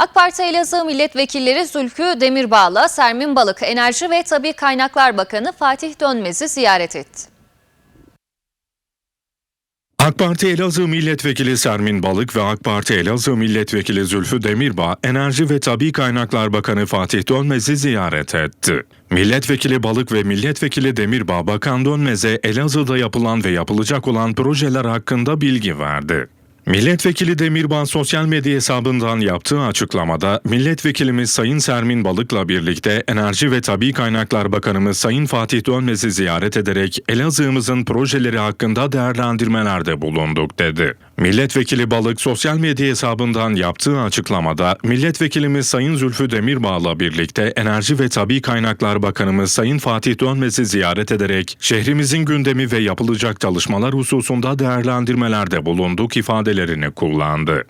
AK Parti Elazığ Milletvekilleri Zülfü Demirbağ'la Sermin Balık Enerji ve Tabi Kaynaklar Bakanı Fatih Dönmez'i ziyaret etti. AK Parti Elazığ Milletvekili Sermin Balık ve AK Parti Elazığ Milletvekili Zülfü Demirbağ, Enerji ve Tabi Kaynaklar Bakanı Fatih Dönmez'i ziyaret etti. Milletvekili Balık ve Milletvekili Demirbağ, Bakan Dönmez'e Elazığ'da yapılan ve yapılacak olan projeler hakkında bilgi verdi. Milletvekili Demirbağ sosyal medya hesabından yaptığı açıklamada milletvekilimiz Sayın Sermin Balık'la birlikte Enerji ve Tabi Kaynaklar Bakanımız Sayın Fatih Dönmez'i ziyaret ederek Elazığ'ımızın projeleri hakkında değerlendirmelerde bulunduk dedi. Milletvekili Balık sosyal medya hesabından yaptığı açıklamada milletvekilimiz Sayın Zülfü Demirbağ'la birlikte Enerji ve Tabi Kaynaklar Bakanımız Sayın Fatih Dönmez'i ziyaret ederek şehrimizin gündemi ve yapılacak çalışmalar hususunda değerlendirmelerde bulunduk ifadelerini kullandı.